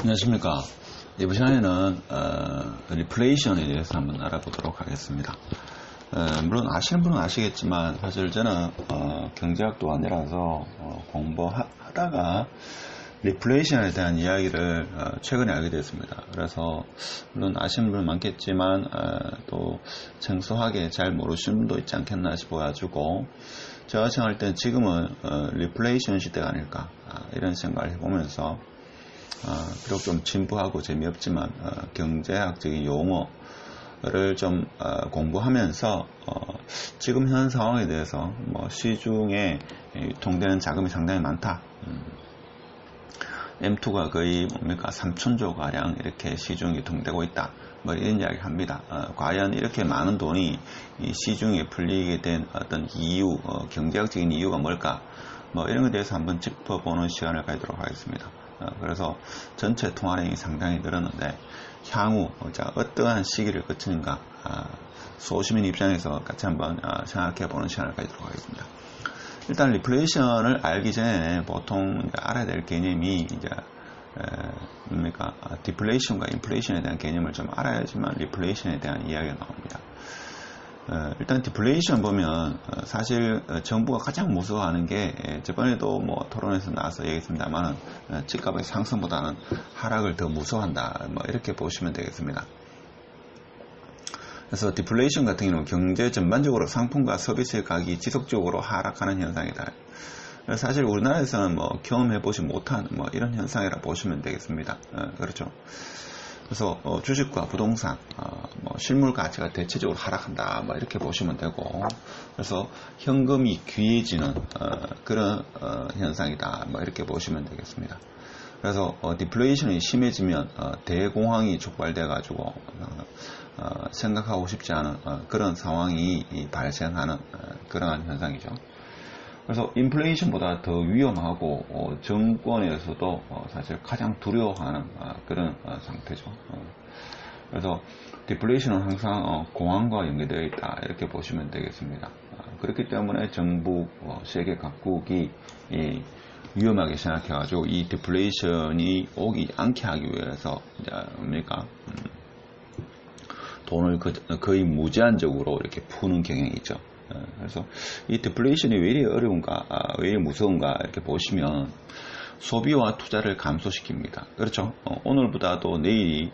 안녕하십니까. 이번 시간에는 어, 리플레이션에 대해서 한번 알아보도록 하겠습니다. 어, 물론 아시는 분은 아시겠지만 사실 저는 어, 경제학도 아니라서 어, 공부하다가 리플레이션에 대한 이야기를 어, 최근에 알게 됐습니다. 그래서 물론 아시는 분은 많겠지만 어, 또 생소하게 잘 모르시는 분도 있지 않겠나 싶어가지고 제가 생각할 땐 지금은 어, 리플레이션 시대가 아닐까 아, 이런 생각을 해보면서 어, 비록 좀 진부하고 재미없지만 어, 경제학적인 용어를 좀 어, 공부하면서 지금 현 상황에 대해서 뭐 시중에 유통되는 자금이 상당히 많다. 음, M2가 거의 뭡니까 3천조 가량 이렇게 시중에 유통되고 있다. 뭐 이런 이야기 합니다. 어, 과연 이렇게 많은 돈이 시중에 풀리게 된 어떤 이유, 어, 경제학적인 이유가 뭘까? 뭐 이런 것에 대해서 한번 짚어보는 시간을 가지도록 하겠습니다. 어, 그래서 전체 통화량이 상당히 늘었는데 향후 자 어떠한 시기를 거치는가 아, 소시민 입장에서 같이 한번 아, 생각해 보는 시간을 가지도록 하겠습니다. 일단 리플레이션을 알기 전에 보통 알아야 될 개념이 이제 뭡니까 디플레이션과 인플레이션에 대한 개념을 좀 알아야지만 리플레이션에 대한 이야기가 나옵니다. 어, 일단 디플레이션 보면 어, 사실 어, 정부가 가장 무서워하는 게 예, 저번에도 뭐 토론에서 나와서 얘기했습니다만 집값의 상승보다는 하락을 더 무서워한다 뭐 이렇게 보시면 되겠습니다. 그래서 디플레이션 같은 경우는 경제 전반적으로 상품과 서비스의 가격이 지속적으로 하락하는 현상이다. 사실 우리나라에서는 뭐 경험해 보지 못한 뭐 이런 현상이라 보시면 되겠습니다. 그렇죠. 그래서 어, 주식과 부동산, 어, 뭐 실물 가치가 대체적으로 하락한다, 뭐 이렇게 보시면 되고, 그래서 현금이 귀해지는 어, 그런 어, 현상이다, 뭐 이렇게 보시면 되겠습니다. 그래서 어, 디플레이션이 심해지면 어, 대공황이 촉발돼 가지고 생각하고 싶지 않은 그런 상황이 발생하는 그러한 현상이죠. 그래서 인플레이션보다 더 위험하고 어, 정권에서도 어, 사실 가장 두려워하는 어, 그런 어, 상태죠. 어. 그래서 디플레이션은 항상 어, 공황과 연계되어 있다 이렇게 보시면 되겠습니다. 그렇기 때문에 정부 세계 각국이 위험하게 생각해가지고 이 디플레이션이 오기 않게 하기 위해서 이제 뭡니까 음, 돈을 거의 무제한적으로 이렇게 푸는 경향이 있죠. 어, 그래서 이 디플레이션이 왜 이리 어려운가, 아, 왜 이리 무서운가 이렇게 보시면 소비와 투자를 감소시킵니다. 그렇죠. 어, 오늘보다도 내일이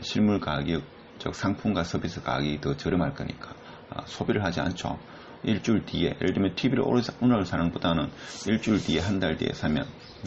실물 가격, 즉 상품과 서비스 가격이 더 저렴할 거니까 아, 소비를 하지 않죠. 일주일 뒤에, 예를 들면 TV를 오늘 사는 것보다는 일주일 뒤에, 한 달 뒤에 사면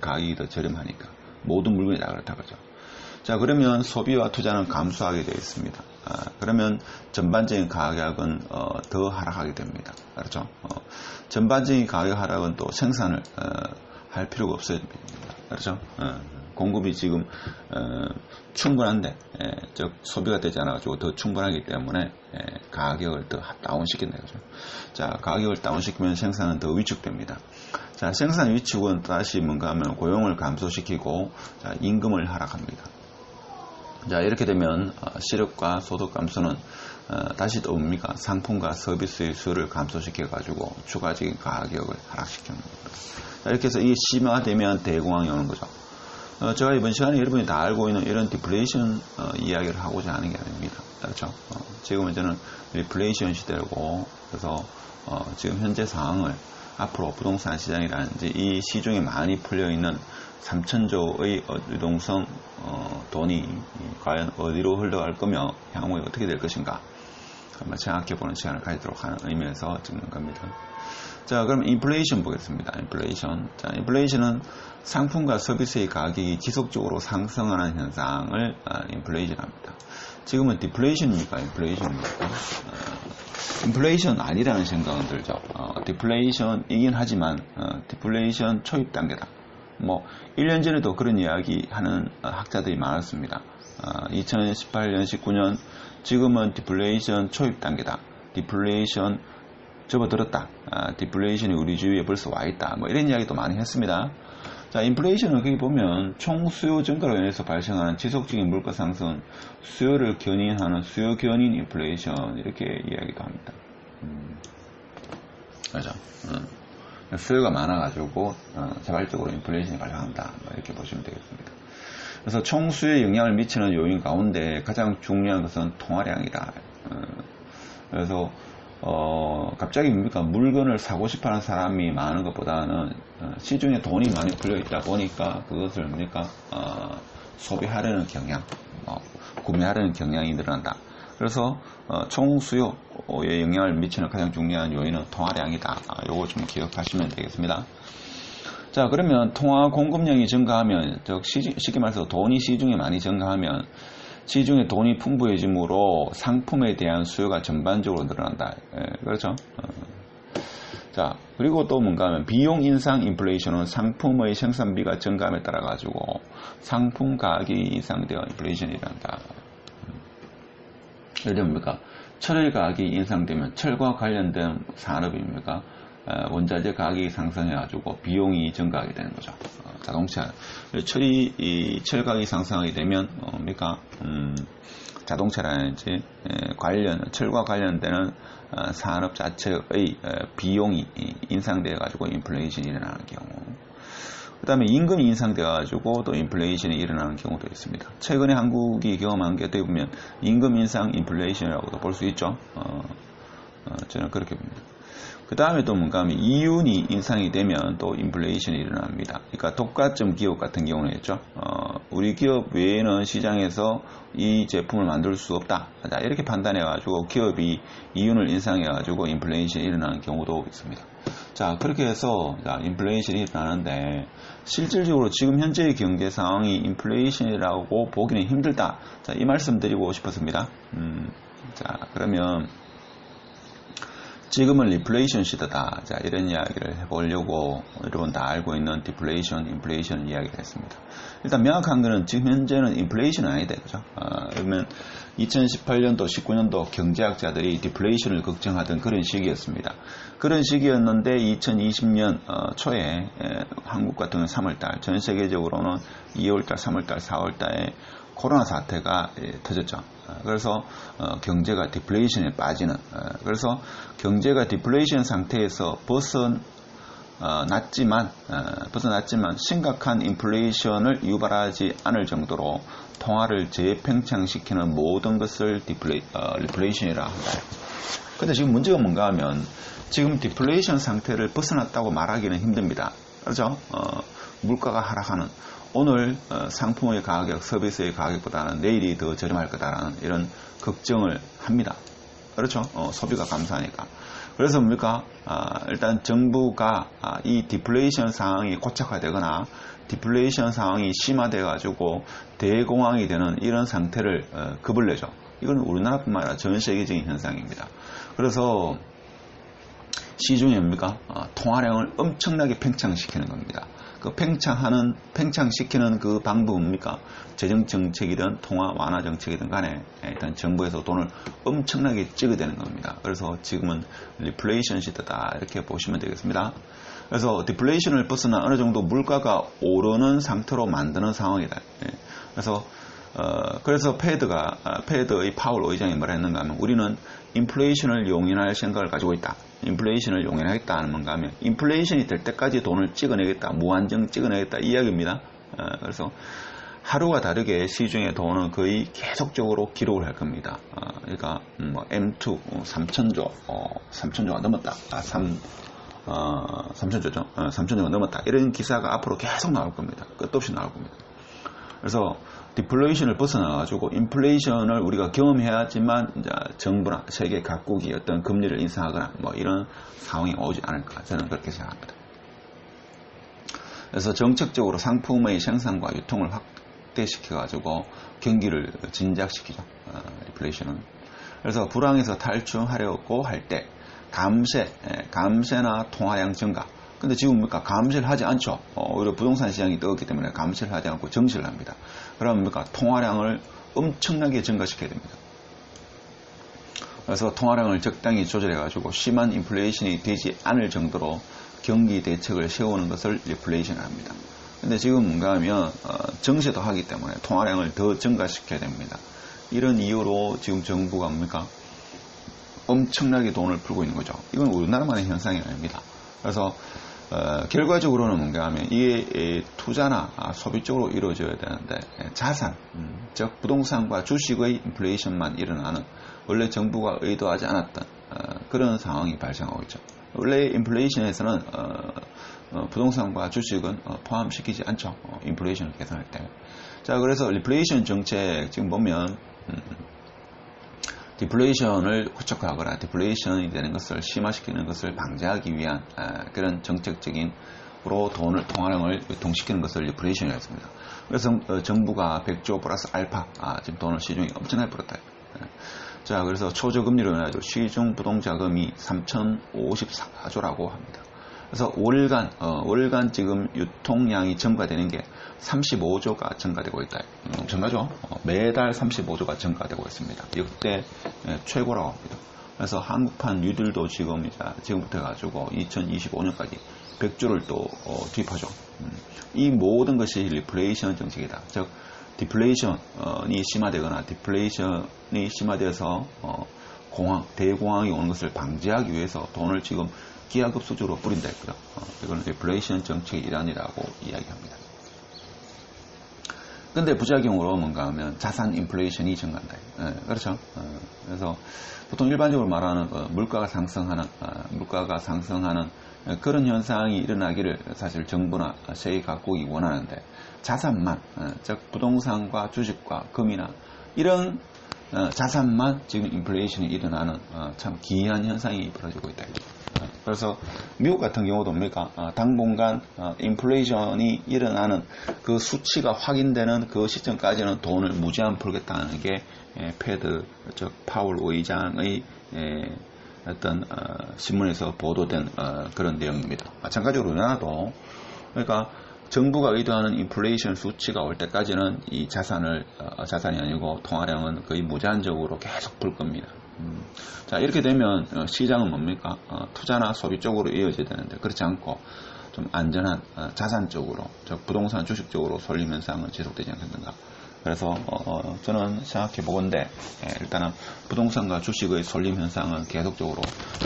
가격이 더 저렴하니까. 모든 물건이 다 그렇다 그죠. 자, 그러면 소비와 투자는 감소하게 되어 있습니다. 아, 그러면 전반적인 가격은 어, 더 하락하게 됩니다. 그렇죠? 어, 전반적인 가격 하락은 또 생산을 어, 할 필요가 없어집니다. 그렇죠? 어, 공급이 지금 어, 충분한데 예, 즉 소비가 되지 않아가지고 더 충분하기 때문에 예, 가격을 더 다운시킨다 그죠. 자 가격을 다운시키면 생산은 더 위축됩니다. 자 생산 위축은 다시 뭔가 하면 고용을 감소시키고 자, 임금을 하락합니다. 자 이렇게 되면 어, 시력과 소득 감소는 어, 다시 또 뭡니까 상품과 서비스의 수를 감소시켜 가지고 추가적인 가격을 하락시키는 겁니다. 자, 이렇게 해서 이게 심화되면 대공황이 오는 거죠. 어, 제가 이번 시간에 여러분이 다 알고 있는 이런 디플레이션 어, 이야기를 하고자 하는 게 아닙니다. 그렇죠? 어, 지금은 저는 리플레이션 시대고 그래서 어, 지금 현재 상황을 앞으로 부동산 시장이라든지 이 시중에 많이 풀려 있는 3천조의 유동성 어, 돈이 과연 어디로 흘러갈 거며 향후에 어떻게 될 것인가 한번 생각해 보는 시간을 가지도록 하는 의미에서 찍는 겁니다. 자, 그럼 인플레이션 보겠습니다. 인플레이션. 자, 인플레이션은 상품과 서비스의 가격이 지속적으로 상승하는 현상을 어, 인플레이션 합니다. 지금은 디플레이션입니까? 인플레이션입니까? 어, 인플레이션 아니라는 생각은 들죠. 어, 디플레이션이긴 하지만 어, 디플레이션 초입 단계다. 뭐 1년 전에도 그런 이야기 하는 어, 학자들이 많았습니다. 2018년, 어, 19년 지금은 디플레이션 초입 단계다. 디플레이션 접어들었다. 아, 디플레이션이 우리 주위에 벌써 와 있다. 뭐 이런 이야기도 많이 했습니다. 자, 인플레이션은 거기 보면 총 수요 증가로 인해서 발생하는 지속적인 물가 상승, 수요를 견인하는 수요 견인 인플레이션 이렇게 이야기도 합니다. 음, 그죠? 음. 수요가 많아가지고 어, 자발적으로 인플레이션이 발생한다. 뭐 이렇게 보시면 되겠습니다. 그래서 총수에 영향을 미치는 요인 가운데 가장 중요한 것은 통화량이다. 어, 그래서 어, 갑자기 뭡니까 물건을 사고 싶어하는 사람이 많은 것보다는 어, 시중에 돈이 많이 풀려 있다 보니까 그것을 뭡니까 어, 소비하려는 경향, 어, 구매하려는 경향이 늘어난다. 그래서 어, 총 수요에 영향을 미치는 가장 중요한 요인은 통화량이다. 아, 요거 좀 기억하시면 되겠습니다. 자 그러면 통화 공급량이 증가하면 즉 쉽게 말해서 돈이 시중에 많이 증가하면 시중에 돈이 풍부해지므로 상품에 대한 수요가 전반적으로 늘어난다. 예, 그렇죠? 어. 자 그리고 또 뭔가 하면 비용 인상 인플레이션은 상품의 생산비가 증가함에 따라 가지고 상품 가격이 인상되어 인플레이션이 일어난다. 예를 들면 뭡니까? 철의 가격이 인상되면 철과 관련된 산업입니까? 원자재 가격이 상승해가지고 비용이 증가하게 되는 거죠. 어, 자동차 철이 철 가격이 상승하게 되면 어, 뭡니까? 음, 자동차라든지 관련 철과 관련되는 어, 산업 자체의 비용이 인상되어 가지고 인플레이션이 일어나는 경우. 그 다음에 임금이 인상되어 가지고 또 인플레이션이 일어나는 경우도 있습니다. 최근에 한국이 경험한 게 어떻게 보면 임금 인상 인플레이션이라고도 볼 수 있죠. 어, 어, 저는 그렇게 봅니다. 그 다음에 또 뭔가 하면 이윤이 인상이 되면 또 인플레이션이 일어납니다. 그러니까 독과점 기업 같은 경우는 있죠. 어, 우리 기업 외에는 시장에서 이 제품을 만들 수 없다. 자, 이렇게 판단해가지고 기업이 이윤을 인상해가지고 인플레이션이 일어나는 경우도 있습니다. 자, 그렇게 해서 자, 인플레이션이 일어나는데 실질적으로 지금 현재의 경제 상황이 인플레이션이라고 보기는 힘들다. 자, 이 말씀 드리고 싶었습니다. 음, 자, 그러면 지금은 리플레이션 시대다. 자, 이런 이야기를 해보려고 여러분 다 알고 있는 디플레이션, 인플레이션 이야기를 했습니다. 일단 명확한 거는 지금 현재는 인플레이션은 아니다. 그죠? 어, 그러면 2018년도, 19년도 경제학자들이 디플레이션을 걱정하던 그런 시기였습니다. 그런 시기였는데 2020년 어, 초에 에, 한국 같은 경우는 3월달, 전 세계적으로는 2월달, 3월달, 4월달에 코로나 사태가 예, 터졌죠. 어, 그래서 어, 경제가 디플레이션에 빠지는 어, 그래서 경제가 디플레이션 상태에서 벗은 낮지만 벗어났지만 심각한 인플레이션을 유발하지 않을 정도로 통화를 재팽창시키는 모든 것을 디플레이, 어, 리플레이션이라 합니다. 근데 지금 문제가 뭔가 하면 지금 디플레이션 상태를 벗어났다고 말하기는 힘듭니다. 그렇죠? 어, 물가가 하락하는 오늘 어, 상품의 가격, 서비스의 가격보다는 내일이 더 저렴할 거다라는 이런 걱정을 합니다. 그렇죠? 어, 소비가 감소하니까. 그래서 뭡니까? 아, 일단 정부가 아, 이 디플레이션 상황이 고착화되거나 디플레이션 상황이 심화돼 가지고 대공황이 되는 이런 상태를 어, 급을 내죠. 이건 우리나라뿐만 아니라 전 세계적인 현상입니다. 그래서 시중에 뭡니까? 어, 통화량을 엄청나게 팽창시키는 겁니다. 그 팽창하는 팽창시키는 그 방법은 뭡니까? 재정 정책이든 통화 완화 정책이든 간에 일단 정부에서 돈을 엄청나게 찍어대는 겁니다. 그래서 지금은 리플레이션 시대다 이렇게 보시면 되겠습니다. 그래서 디플레이션을 벗어나 어느 정도 물가가 오르는 상태로 만드는 상황이다. 예. 그래서 어, 그래서 패드가 아, 패드의 파월 의장이 뭐라 했는가 하면 우리는 인플레이션을 용인할 생각을 가지고 있다. 인플레이션을 용인하겠다 하는 뭔가 하면 인플레이션이 될 때까지 돈을 찍어내겠다. 무한정 찍어내겠다. 이야기입니다. 어, 그래서 하루가 다르게 시중의 돈은 거의 계속적으로 기록을 할 겁니다. 어, 그러니까 음, 뭐 M2 3천조, 어, 3천조가 어, 넘었다. 아, 3, 어, 3천조죠. 어, 3천조가 넘었다. 이런 기사가 앞으로 계속 나올 겁니다. 끝도 없이 나올 겁니다. 그래서 디플레이션을 벗어나가지고 인플레이션을 우리가 경험해야지만 이제 정부나 세계 각국이 어떤 금리를 인상하거나 뭐 이런 상황이 오지 않을까 저는 그렇게 생각합니다. 그래서 정책적으로 상품의 생산과 유통을 확대시켜가지고 경기를 진작시키죠. 어, 인플레이션은. 그래서 불황에서 탈출하려고 할 때 감세, 예, 감세나 통화량 증가 근데 지금 뭡니까? 감시를 하지 않죠. 어, 오히려 부동산 시장이 뜨겁기 때문에 감시를 하지 않고 정시를 합니다. 그러면 뭡니까? 통화량을 엄청나게 증가시켜야 됩니다. 그래서 통화량을 적당히 조절해가지고 심한 인플레이션이 되지 않을 정도로 경기 대책을 세우는 것을 리플레이션을 합니다. 근데 지금 뭔가 하면 어, 정시도 하기 때문에 통화량을 더 증가시켜야 됩니다. 이런 이유로 지금 정부가 뭡니까? 엄청나게 돈을 풀고 있는 거죠. 이건 우리나라만의 현상이 아닙니다. 그래서 어, 결과적으로는 뭔가 하면 이게 투자나 아, 소비 쪽으로 이루어져야 되는데 자산, 음, 즉 부동산과 주식의 인플레이션만 일어나는 원래 정부가 의도하지 않았던 어, 그런 상황이 발생하고 있죠. 원래 인플레이션에서는 어, 부동산과 주식은 포함시키지 않죠. 인플레이션을 계산할 때. 자, 그래서 리플레이션 정책 지금 보면 음, 디플레이션을 구축하거나 디플레이션이 되는 것을 심화시키는 것을 방지하기 위한 아, 그런 정책적인 으로 돈을 통화량을 유통시키는 것을 리플레이션이라고 했습니다. 그래서 어, 정부가 100조 플러스 알파 아, 지금 돈을 시중에 엄청나게 풀었다. 예. 자 그래서 초저금리로 인해서 시중 부동자금이 3,054조라고 합니다. 그래서 월간 어, 월간 지금 유통량이 증가되는 게 35조가 증가되고 있다. 엄청나죠? 음, 어, 매달 35조가 증가되고 있습니다. 역대 예, 최고라고 합니다. 그래서 한국판 뉴딜도 지금 이제 지금부터 가지고 2025년까지 100조를 또 어, 투입하죠. 음, 이 모든 것이 리플레이션 정책이다. 즉 디플레이션이 심화되거나 디플레이션이 심화돼서 어, 공황, 대공황이 오는 것을 방지하기 위해서 돈을 지금 기하급 수주로 뿌린다 했고요. 어, 이거는 디플레이션 정책의 일환이라고 이야기합니다. 근데 부작용으로 뭔가 하면 자산 인플레이션이 증가한다. 예, 그렇죠. 어, 그래서 보통 일반적으로 말하는 어, 물가가 상승하는 어, 물가가 상승하는 어, 그런 현상이 일어나기를 사실 정부나 세계 각국이 원하는데 자산만 어, 즉 부동산과 주식과 금이나 이런 어, 자산만 지금 인플레이션이 일어나는 참 기이한 현상이 벌어지고 있다. 그래서 미국 같은 경우도 뭡니까? 어, 당분간 어, 인플레이션이 일어나는 그 수치가 확인되는 그 시점까지는 돈을 무제한 풀겠다는 게 예, 패드, 즉 파월 의장의 예, 어떤 어, 신문에서 보도된 그런 내용입니다. 마찬가지로 우리나라도 그러니까 정부가 의도하는 인플레이션 수치가 올 때까지는 이 자산을 자산이 아니고 통화량은 거의 무제한적으로 계속 풀 겁니다. 음. 자 이렇게 되면 어, 시장은 뭡니까 어, 투자나 소비 쪽으로 이어져야 되는데 그렇지 않고 좀 안전한 어, 자산 쪽으로 즉 부동산 주식 쪽으로 쏠림 현상은 지속되지 않겠는가 그래서 어, 저는 생각해 보건데 예, 일단은 부동산과 주식의 쏠림 현상은 계속적으로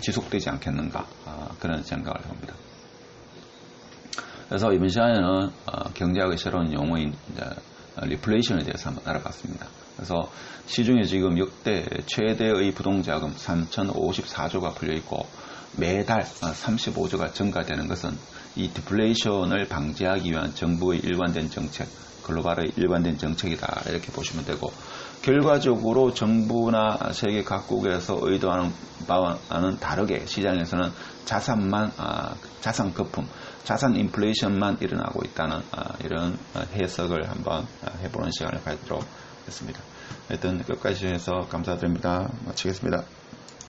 지속되지 않겠는가 어, 그런 생각을 합니다. 그래서 이번 시간에는 어, 경제학의 새로운 용어인 리플레이션에 대해서 한번 알아봤습니다. 그래서 시중에 지금 역대 최대의 부동자금 3,054조가 풀려 있고 매달 35조가 어, 증가되는 것은 이 디플레이션을 방지하기 위한 정부의 일관된 정책, 글로벌의 일관된 정책이다 이렇게 보시면 되고 결과적으로 정부나 세계 각국에서 의도하는 바와는 다르게 시장에서는 자산만 아, 자산 거품, 자산 인플레이션만 일어나고 있다는 아, 이런 해석을 한번 해보는 시간을 가지도록 했습니다. 하여튼 끝까지 해서 감사드립니다. 마치겠습니다.